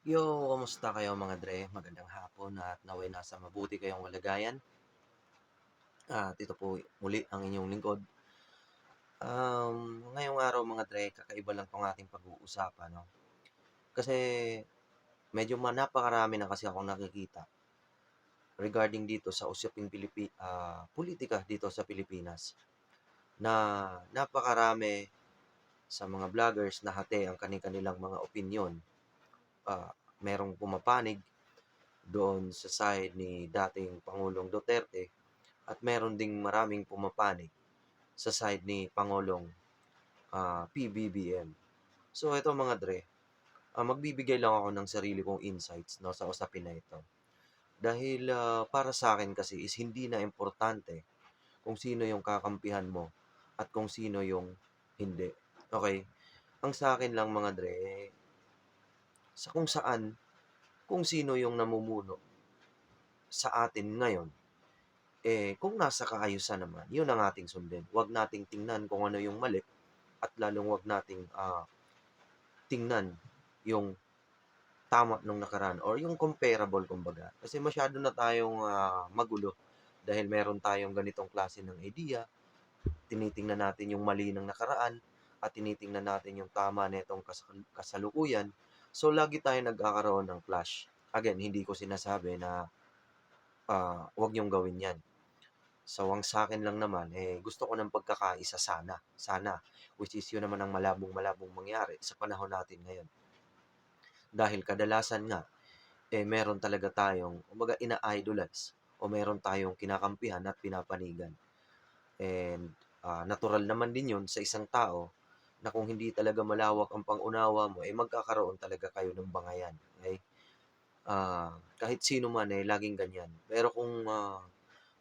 Yo, kamusta kayo mga dre? Magandang hapon at naway nasa mabuti kayong kalagayan. At ito po muli ang inyong lingkod. Um, ngayong araw mga dre, kakaiba lang tong ating pag-uusapan, no? Kasi medyo napakarami na kasi akong nakikita regarding dito sa usaping Pilipi ah, politika dito sa Pilipinas na napakarami sa mga vloggers na hati ang kani-kanilang mga opinyon. Ah, merong pumapanig doon sa side ni dating Pangulong Duterte at meron ding maraming pumapanig sa side ni Pangulong ah, PBBM. So ito mga dre, ah, magbibigay lang ako ng sarili kong insights no sa usapin na ito. Dahil ah, para sa akin kasi is hindi na importante kung sino yung kakampihan mo at kung sino yung hindi. Okay? Ang sa akin lang mga dre, sa kung saan, kung sino yung namumuno sa atin ngayon, eh, kung nasa kaayusan naman, yun ang ating sundin. Huwag nating tingnan kung ano yung mali at lalong huwag nating ah, tingnan yung tama nung nakaraan or yung comparable kumbaga. Kasi masyado na tayong ah, magulo dahil meron tayong ganitong klase ng idea. Tinitingnan natin yung mali ng nakaraan at tinitingnan natin yung tama nitong kasal- kasalukuyan. So lagi tayo nagkakaroon ng clash. Again, hindi ko sinasabi na ah, huwag niyong gawin yan. So, ang sa akin lang naman, eh, gusto ko ng pagkakaisa sana. Sana. Which is yun naman ang malabong-malabong mangyari sa panahon natin ngayon. Dahil kadalasan nga, eh, meron talaga tayong, umaga, ina-idolize o meron tayong kinakampihan at pinapanigan. And ah, natural naman din yun sa isang tao na kung hindi talaga malawak ang pangunawa mo, eh magkakaroon talaga kayo ng bangayan. Okay? Ah, kahit sino man eh, laging ganyan. Pero kung ah,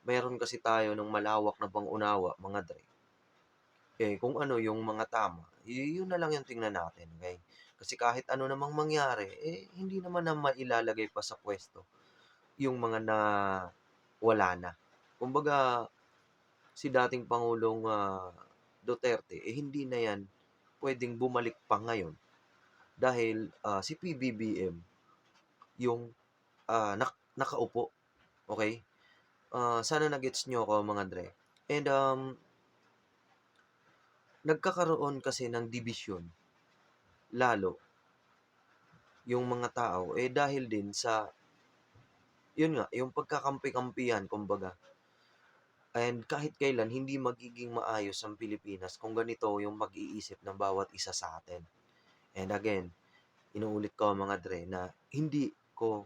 meron kasi tayo ng malawak na pangunawa, mga dre, eh kung ano yung mga tama, yun na lang yung tingnan natin. Okay? Kasi kahit ano namang mangyari, eh hindi naman na mailalagay pa sa pwesto yung mga na wala na. Kumbaga, si dating Pangulong ah, Duterte, eh hindi na yan pwedeng bumalik pa ngayon dahil ah, si PBBM yung ah, nak- nakaupo. Okay? Ah, sana nagets nyo ako mga dre. And um, nagkakaroon kasi ng division lalo yung mga tao eh dahil din sa yun nga yung pagkakampi-kampihan kumbaga and kahit kailan hindi magiging maayos ang Pilipinas kung ganito yung mag-iisip ng bawat isa sa atin and again inuulit ko mga dre na hindi ko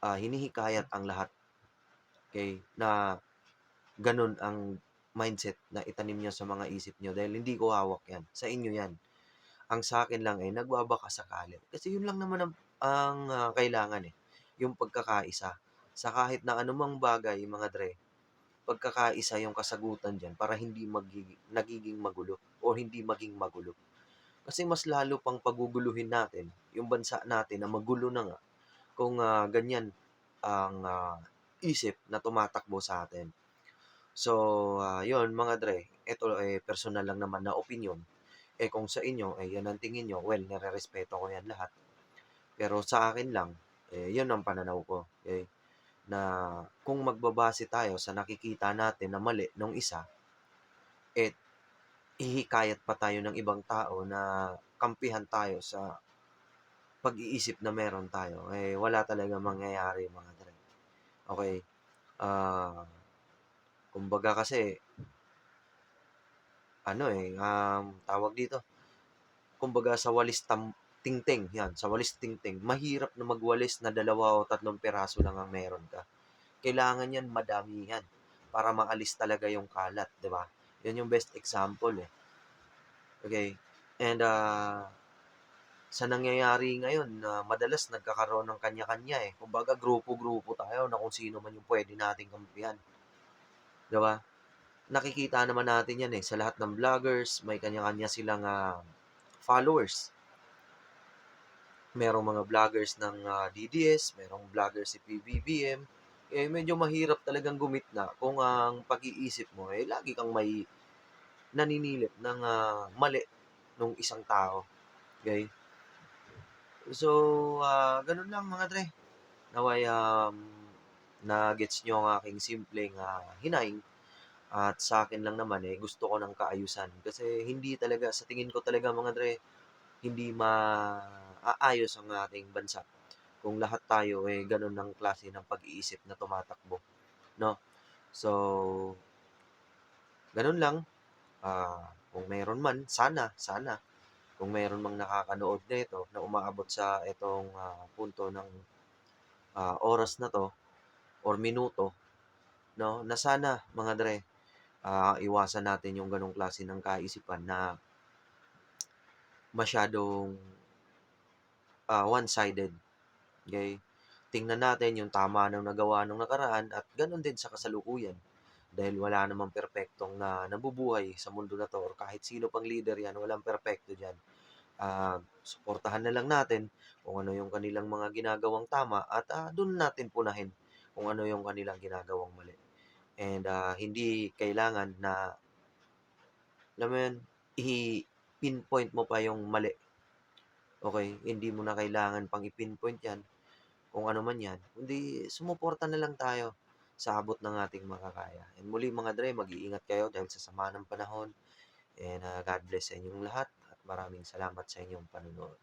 ah, hinihikayat ang lahat okay na ganun ang mindset na itanim nyo sa mga isip nyo dahil hindi ko hawak yan sa inyo yan ang sa akin lang ay nagbabaka sakali. Kasi yun lang naman ang, ang ah, kailangan eh. Yung pagkakaisa. Sa kahit na anumang bagay, mga dre, pagkakaisa yung kasagutan dyan para hindi magiging, nagiging magulo o hindi maging magulo. Kasi mas lalo pang paguguluhin natin yung bansa natin na magulo na nga kung ah, ganyan ang ah, isip na tumatakbo sa atin. So, ah, yun mga dre, ito eh personal lang naman na opinion eh kung sa inyo, eh yan ang tingin nyo, well, nare-respeto ko yan lahat. Pero sa akin lang, eh yun ang pananaw ko. Okay? Na kung magbabase tayo sa nakikita natin na mali nung isa, eh ihikayat pa tayo ng ibang tao na kampihan tayo sa pag-iisip na meron tayo, eh wala talaga mangyayari mga dre. Okay? Ah, kumbaga kasi, ano eh, um, tawag dito, kumbaga sa walis tam tingting, yan, sa walis tingting, mahirap na magwalis na dalawa o tatlong piraso lang ang meron ka. Kailangan yan madamihan para maalis talaga yung kalat, di ba? Yan yung best example eh. Okay? And uh, sa nangyayari ngayon, na madalas nagkakaroon ng kanya-kanya eh. Kumbaga, grupo-grupo tayo na kung sino man yung pwede nating kampihan. Ba? Nakikita naman natin yan eh. Sa lahat ng vloggers, may kanya-kanya silang ah, followers. Merong mga vloggers ng ah, DDS, merong vloggers si PBBM. Eh, medyo mahirap talagang gumitna kung ang pag-iisip mo eh, lagi kang may naninilip ng ah, mali nung isang tao. Okay? So, ah, gano'n lang mga dre. Naway, um, na-gets niyo ang aking simpleng, ah, hinaing at sa'kin lang naman, eh, gusto ko ng kaayusan. Kasi hindi talaga sa tingin ko talaga mga dre, hindi maaayos ang ating bansa kung lahat tayo, eh, gano'n ang klase ng pag-iisip na tumatakbo, 'no? So gano'n lang. Ah, kung meron man, sana, sana, kung meron mang nakakanood nito na umaabot sa itong, ah, punto ng, ah, oras na 'to or minuto, 'no, na sana mga dre, ah, iwasan natin yung gano'ng klase ng kaisipan na masyadong, ah, one-sided, okey? Tingnan natin yung tama ng nagawa nung nakaraan at gano'n din sa kasalukuyan. Dahil wala namang perpektong na nabubuhay sa mundo na 'to or kahit sino pang leader 'yan, walang perpekto diyan. Ah, suportahan na lang natin kung ano yung kanilang mga ginagawang tama at, ah, dun natin punahin kung ano yung kanilang ginagawang mali. And, ah, hindi kailangan na alam mo yun, i-pinpoint mo pa yung mali, okey? Hindi mo na kailangan pang i-pinpoint 'yan, kung ano man 'yan, kundi sumuporta na lang tayo sa abot ng ating makakaya. And muli mga dre, mag-iingat kayo dahil sa sama ng panahon and, ah, God bless sa inyong lahat at maraming salamat sa inyong panonood.